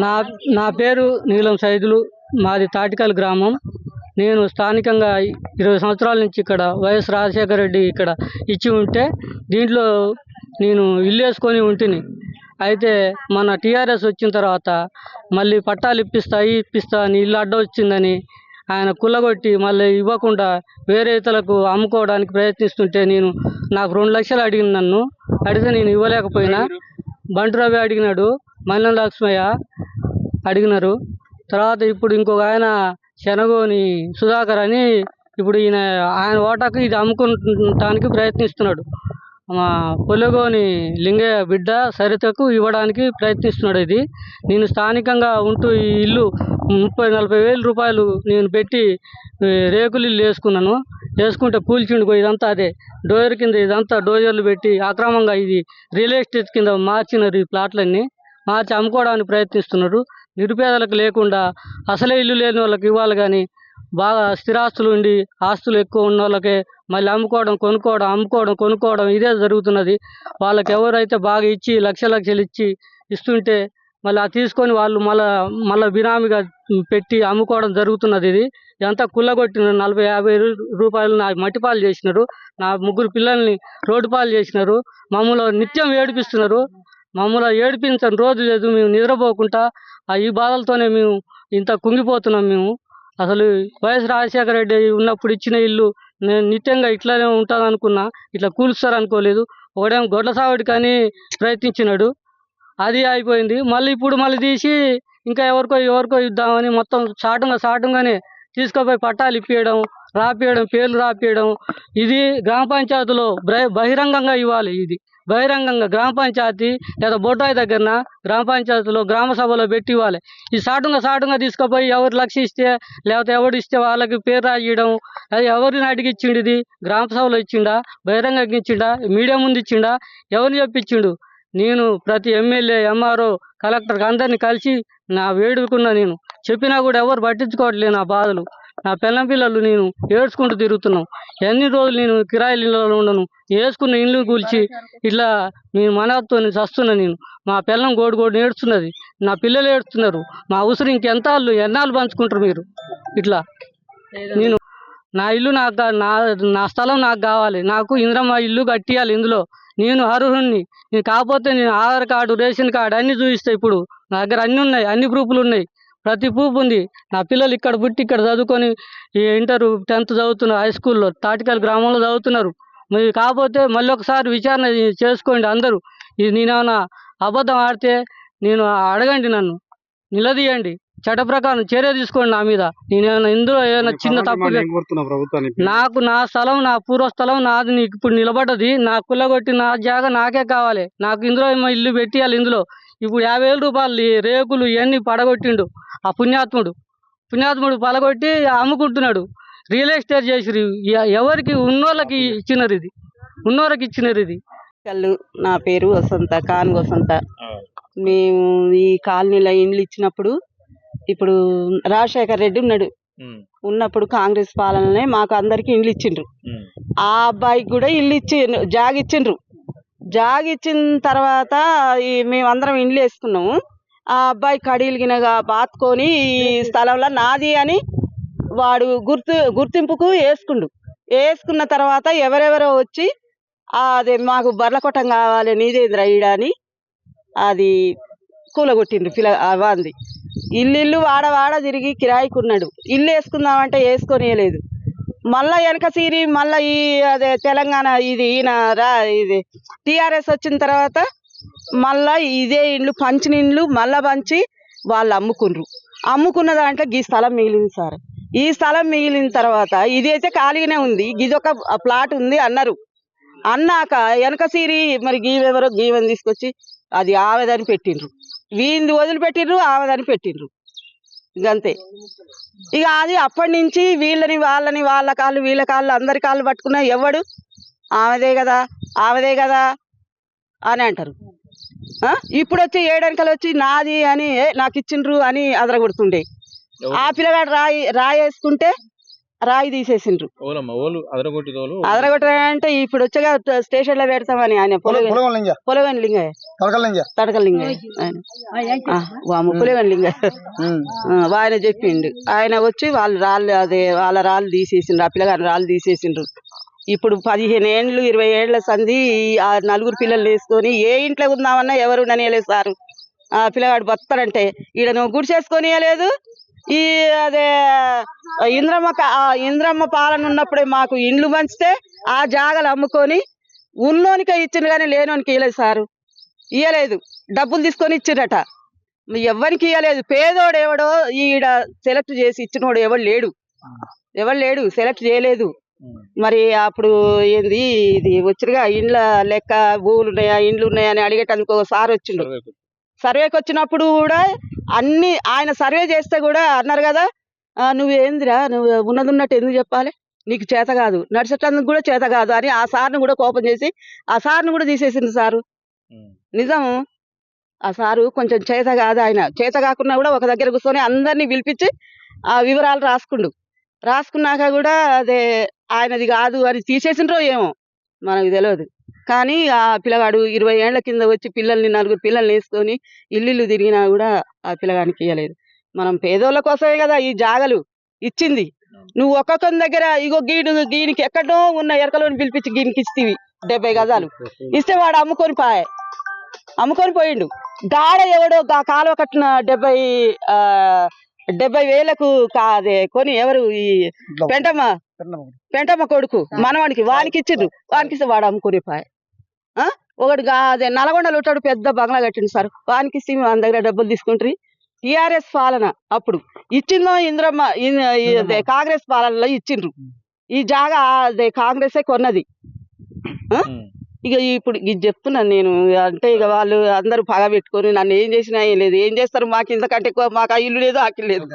నా నా పేరు నీలం సైదులు. మాది తాటికల్ గ్రామం. నేను స్థానికంగా ఇరవై సంవత్సరాల నుంచి ఇక్కడ వైఎస్ రాజశేఖర రెడ్డి ఇక్కడ ఇచ్చి ఉంటే దీంట్లో నేను ఇల్లు వేసుకొని ఉంటిని. అయితే మన టీఆర్ఎస్ వచ్చిన తర్వాత మళ్ళీ పట్టాలు ఇప్పిస్తా ఈ ఇప్పిస్తా అని ఇల్లు అడ్డ వచ్చిందని ఆయన కుల్లగొట్టి మళ్ళీ ఇవ్వకుండా వేరే ఇతరులకు అమ్ముకోవడానికి ప్రయత్నిస్తుంటే నేను నాకు రెండు లక్షలు అడిగిన నన్ను. అడిగితే నేను ఇవ్వలేకపోయినా. బంటు రవి అడిగినాడు మల్లె లక్ష్మయ్య అడిగినారు. తర్వాత ఇప్పుడు ఇంకొక ఆయన శనగోని సుధాకర్ అని ఇప్పుడు ఈయన ఆయన ఓటాకు ఇది అమ్ముకుంటానికి ప్రయత్నిస్తున్నాడు. మా పొలగోని లింగయ్య బిడ్డ సరితకు ఇవ్వడానికి ప్రయత్నిస్తున్నాడు ఇది. నేను స్థానికంగా ఉంటూ ఈ ఇల్లు ముప్పై నలభై వేల రూపాయలు నేను పెట్టి రేకులు ఇల్లు వేసుకున్నాను. వేసుకుంటే కూల్చిండుకో ఇదంతా అదే. డోజర్ కింద ఇదంతా డోజర్లు పెట్టి అక్రమంగా ఇది రియల్ ఎస్టేట్ కింద మార్చినారు ఈ ప్లాట్లన్నీ. మార్చి అమ్ముకోవడానికి ప్రయత్నిస్తున్నారు నిరుపేదలకు లేకుండా అసలే ఇల్లు లేని వాళ్ళకి ఇవ్వాలి కానీ బాగా స్థిరాస్తులు ఉండి ఆస్తులు ఎక్కువ ఉన్న వాళ్ళకే మళ్ళీ అమ్ముకోవడం కొనుక్కోవడం అమ్ముకోవడం కొనుక్కోవడం ఇదే జరుగుతున్నది. వాళ్ళకి ఎవరైతే బాగా ఇచ్చి లక్ష లక్షలు ఇచ్చి ఇస్తుంటే మళ్ళీ అది తీసుకొని వాళ్ళు మళ్ళా మళ్ళీ బినామీగా పెట్టి అమ్ముకోవడం జరుగుతున్నది ఇది. ఇదంతా కుల్లగొట్టిన నలభై యాభై రూపాయలు నా మట్టిపాలు చేసినారు. నా ముగ్గురు పిల్లల్ని రోడ్డు పాలు చేసినారు. మమ్మల్ని నిత్యం ఏడిపిస్తున్నారు. మమ్మల్ని ఏడిపించని రోజు లేదు. మేము నిద్రపోకుండా ఆ ఈ బాధలతోనే మేము ఇంత కుంగిపోతున్నాం మేము. అసలు వైఎస్ రాజశేఖర రెడ్డి ఉన్నప్పుడు ఇచ్చిన ఇల్లు నేను నిత్యంగా ఇట్లానే ఉంటుంది అనుకున్నా ఇట్లా కూలుస్తారు అనుకోలేదు ఒకడేమో గొడ్ల సావిడి కానీ ప్రయత్నించినాడు. అది అయిపోయింది. మళ్ళీ ఇప్పుడు మళ్ళీ తీసి ఇంకా ఎవరికో ఎవరికో ఇద్దామని మొత్తం సాటంగా సాటంగానే తీసుకుపోయి పట్టాలు ఇప్పియడం రాపియడం పేర్లు రాపియడం. ఇది గ్రామ పంచాయతీలో బహిరంగంగా ఇవ్వాలి ఇది. బహిరంగంగా గ్రామ పంచాయతీ లేదా బొటాయి దగ్గరన గ్రామ పంచాయతీలో గ్రామ సభలో పెట్టి ఇవ్వాలి ఈ సాటుగా సాటుగా తీసుకుపోయి ఎవరు లక్ష ఇస్తే లేకపోతే ఎవరు ఇస్తే వాళ్ళకి పేరు రాయడం అది ఎవరిని అడిగి ఇచ్చిండు ఇది గ్రామ సభలో ఇచ్చిండా? బహిరంగంగా ఇచ్చిండా? మీడియా ముందు ఇచ్చిండా? ఎవరిని చెప్పించిండు నేను ప్రతి ఎమ్మెల్యే ఎంఆర్ఓ కలెక్టర్కి అందరిని కలిసి నా వేడుకున్నా నేను. చెప్పినా కూడా ఎవరు పట్టించుకోవట్లేదు నా బాధలు. నా పిల్లం పిల్లలు నేను ఏడ్చుకుంటూ తిరుగుతున్నాం. ఎన్ని రోజులు నేను కిరాయిల ఇళ్ళలో ఉండను. వేసుకున్న ఇల్లు కూల్చి ఇట్లా నేను మనతో చస్తున్నా నేను. మా పిల్లం గోడు గోడు ఏడుస్తున్నది. నా పిల్లలు ఏడుస్తున్నారు. మా ఉసురు ఇంకెంత వాళ్ళు ఎన్నాళ్ళు పంచుకుంటారు మీరు? ఇట్లా. నేను నా ఇల్లు నాకు నా నా స్థలం నాకు కావాలి. నాకు ఇంద్రమ్మ ఇల్లు కట్టియాలి ఇందులో. నేను అర్హుణ్ణి. నేను కాకపోతే నేను ఆధార్ కార్డు రేషన్ కార్డు అన్నీ చూపిస్తాయి ఇప్పుడు. నా దగ్గర అన్నీ ఉన్నాయి. అన్ని ప్రూఫ్లు ఉన్నాయి. ప్రతి పూపు ఉంది. నా పిల్లలు ఇక్కడ పుట్టి ఇక్కడ చదువుకొని ఈ ఇంటర్ టెన్త్ చదువుతున్నారు హై స్కూల్లో తాటికల్ గ్రామంలో చదువుతున్నారు. మరి కాకపోతే మళ్ళీ ఒకసారి విచారణ చేసుకోండి అందరూ. ఇది నేనేమన్నా అబద్ధం ఆడితే నేను అడగండి నన్ను. నిలదీయండి. చట్ట ప్రకారం చర్య తీసుకోండి నా మీద. నేనేమైనా ఇందులో ఏమైనా చిన్న తప్పు నాకు నా స్థలం నా పూర్వ స్థలం నాది నీకు ఇప్పుడు నిలబడ్డది. నా కుల్లగొట్టి నా జాగా నాకే కావాలి. నాకు ఇందులో ఏమో ఇల్లు పెట్టియాలి ఇందులో. ఇప్పుడు యాభై వేల రూపాయలు రేకులు ఇవన్నీ పడగొట్టిండు ఆ పుణ్యాత్ముడు. పుణ్యాత్ముడు పడగొట్టి అమ్ముకుంటున్నాడు. రియల్ ఎస్టేట్ చేసిరు. ఎవరికి ఉన్నోళ్ళకి ఇచ్చినారు ఇది. ఉన్నోళ్ళకి ఇచ్చినారు ఇది. కళ్ళు నా పేరు వసంత కాన్ వసంత. మేము ఈ కాలనీలో ఇండ్లు ఇచ్చినప్పుడు ఇప్పుడు రాజశేఖర్ రెడ్డి ఉన్నాడు. ఉన్నప్పుడు కాంగ్రెస్ పాలననే మాకు అందరికి ఇండ్లు ఇచ్చిండ్రు. ఆ అబ్బాయికి కూడా ఇల్లు ఇచ్చి జాగ ఇచ్చిండ్రు. జాగ ఇచ్చిన తర్వాత ఈ మేమందరం ఇండ్లు వేసుకున్నాము. ఆ అబ్బాయి కడీలు గినగా బాతుకొని ఈ స్థలంలో నాది అని వాడు గుర్తు గుర్తింపుకు వేసుకుండు. వేసుకున్న తర్వాత ఎవరెవరో వచ్చి అదే మాకు బర్ల కొట్టం కావాలి నీదేంద్ర ఈడ అని అది కూలగొట్టిండ్రు పిల్ల అవ్వంది ఇల్లు ఇల్లు వాడ వాడ తిరిగి కిరాయికున్నాడు. ఇల్లు వేసుకుందామంటే వేసుకొనియలేదు. మళ్ళా వెనక సీరి మళ్ళా ఈ అదే తెలంగాణ ఇది ఈయన రా ఇది టిఆర్ఎస్ వచ్చిన తర్వాత మళ్ళా ఇదే ఇండ్లు పంచిన ఇండ్లు మళ్ళా పంచి వాళ్ళు అమ్ముకుండ్రు అమ్ముకున్న దాంట్లో ఈ స్థలం మిగిలింది సార్. ఈ స్థలం మిగిలిన తర్వాత ఇది అయితే ఖాళీగానే ఉంది. ఇది ఒక ప్లాట్ ఉంది అన్నారు. అన్నాక వెనక సీరి మరి గీవెవరో గీవని తీసుకొచ్చి అది ఆవేదని పెట్టిండ్రు వీంది వదిలిపెట్టిండ్రు ఆవేదని పెట్టిండ్రు ఇంకంతే ఇక అది అప్పటి నుంచి వీళ్ళని వాళ్ళని వాళ్ళ కాళ్ళు వీళ్ళ కాళ్ళు అందరి కాళ్ళు పట్టుకున్నా ఎవడు? ఆమెదే కదా ఆమెదే కదా అని అంటారు? ఇప్పుడు వచ్చి ఏడెనకలు వచ్చి నాది అని "ఏ, నాకు ఇచ్చిండ్రు అని అదరగొడుతుండే. ఆ పిల్లగాడు రాయి రాయేసుకుంటే రాయి తీసేసిండ్రు. ఓలమ్మ ఓలు అదరగొట్టి తోలు. అదరగొట్టాలంటే ఇప్పుడు వచ్చగా స్టేషన్లో పెడతామని ఆయన పొలగ పొలం లింగ. పొలగని లింగయ్య తడకల లింగయ్య ఆయన. పులివని లింగయ్య ఆ, ఆయన చెప్పిండు. ఆయన వచ్చి వాళ్ళు రాళ్ళు అదే వాళ్ళ రాళ్ళు తీసేసిండ్రు. ఆ పిల్లగాని రాళ్ళు తీసేసిండ్రు. ఇప్పుడు పదిహేను ఏండ్లు ఇరవై ఏళ్ళ సంధి ఆ నలుగురు పిల్లలు వేసుకొని ఏ ఇంట్లో ఉందామన్నా ఎవరు ఉండనియలేదు సారు. ఆ పిల్లగాడు బతాడంటే ఈడ నువ్వు గుడిసేసుకొని లేదు ఈ అదే ఇంద్రమ్మ ఇంద్రమ్మ పాలన ఉన్నప్పుడే మాకు ఇండ్లు పంచితే ఆ జాగలు అమ్ముకొని ఉన్నోనికే ఇచ్చిండు కానీ లేనోనికి ఇవ్వలేదు సారు. ఇయ్యలేదు. డబ్బులు తీసుకొని ఇచ్చిండట. ఎవరికి ఇవ్వలేదు పేదోడు ఎవడో ఈడ సెలెక్ట్ చేసి ఇచ్చినోడు ఎవడు లేడు. ఎవడు లేడు. సెలెక్ట్ చేయలేదు. మరి అప్పుడు ఏంది ఇది వచ్చినగా ఇండ్ల లెక్క భూములు ఉన్నాయా ఇండ్లు ఉన్నాయా అని అడిగేటందుకు ఒక సార్ వచ్చిండు. సర్వేకి వచ్చినప్పుడు కూడా అన్ని ఆయన సర్వే చేస్తే కూడా అన్నారు కదా "ఆ, నువ్వు ఏందిరా నువ్వు ఉన్నది ఉన్నట్టు ఎందుకు చెప్పాలి? నీకు చేత కాదు. నడిచేటందుకు కూడా చేత కాదు అని ఆ సార్ని కూడా కోపం చేసి ఆ సార్ని కూడా తీసేసింది సారు. నిజం? ఆ సారు కొంచెం చేత కాదు ఆయన. చేత కాకున్నా కూడా ఒక దగ్గర కూర్చొని అందరినీ పిలిపించి ఆ వివరాలు రాసుకుండు. రాసుకున్నాక కూడా అదే ఆయనది కాదు అని తీసేసిండ్రో ఏమో? మనకు తెలియదు కానీ ఆ పిల్లగాడు ఇరవై ఏళ్ళ కింద వచ్చి పిల్లల్ని నలుగురు పిల్లల్ని వేసుకొని ఇల్లు తిరిగినా కూడా ఆ పిల్లగానికి ఇయ్యలేదు. మనం పేదోళ్ళ కోసమే కదా ఈ జాగలు ఇచ్చింది. నువ్వు ఒక్కొక్కరి దగ్గర ఇగో గీడు దీనికి ఎక్కడో ఉన్న ఎరకలోని పిలిపించి గీనికి ఇస్తీవి డెబ్బై గజాలు. ఇస్తే వాడు అమ్ముకొని పాయే అమ్ముకొని పోయిండు. గాడ ఎవడో కాలువ కట్టిన డెబ్బై డెబ్బై వేలకు కాదే కొని ఎవరు ఈ పెంటమ్మ. పెంటమ్మ. కొడుకు. మనవాడికి వానికి ఇచ్చిండ్రు వానికి ఇస్తే వాడు అమ్ముకొని పాయే? ఒకడు గా- అదే నల్గొండలో ఉంటాడు పెద్ద బంగ్లా కట్టిండు సార్. వానికి ఇస్తే మన దగ్గర డబ్బులు తీసుకుంటారు. టిఆర్ఎస్ పాలన అప్పుడు ఇచ్చిందో ఇంద్రమ్మ కాంగ్రెస్ పాలనలో ఇచ్చిండ్రు. ఈ జాగా అదే కాంగ్రెసే కొన్నది. ఇక ఇప్పుడు ఇది చెప్తున్నాను నేను. అంటే ఇక వాళ్ళు అందరూ పగ పెట్టుకొని నన్ను ఏం చేసినా ఏం లేదు. ఏం చేస్తారు? మాకు ఇంతకంటే మాకు ఆ ఇల్లు లేదు ఆకిల్ లేదు.